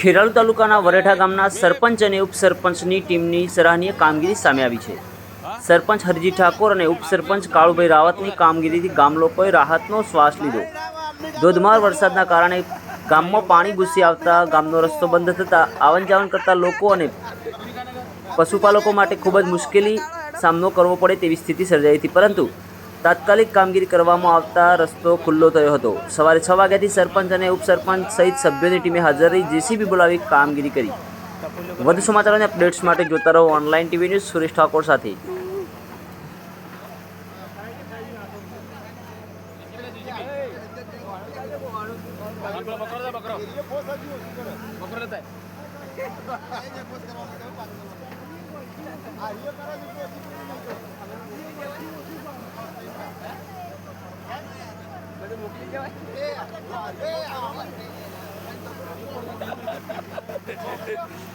ખેરાલુ તાલુકાના વરેઠા ગામના સરપંચ અને ઉપસરપંચની ટીમની સરાહનીય કામગીરી સામે આવી છે. સરપંચ હરજી ઠાકોર અને ઉપસરપંચ કાળુભાઈ રાવતની કામગીરીથી ગામ લોકોએ રાહતનો શ્વાસ લીધો. ધોધમાર વરસાદના કારણે ગામમાં પાણી ઘૂસી આવતા, ગામનો રસ્તો બંધ થતાં આવન જાવન કરતા લોકો અને પશુપાલકો માટે ખૂબ જ મુશ્કેલી સામનો કરવો પડે તેવી સ્થિતિ સર્જાઈ હતી. પરંતુ તાત્કાલિક કામગીરી કરવામાં આવતા રસ્તો ખુલ્લો થયો હતો. સવારે છ વાગ્યાથી સરપંચ અને ઉપસરપંચ સહિત સભ્યોની ટીમે હાજર રહી જેસીબી બોલાવી કામગીરી કરી. વધુ સમાચાર અને અપડેટ્સ માટે જોતા રહો online TV news Suresh Thakor સાથે. બકરો લેતા આ Yeah, yeah, yeah.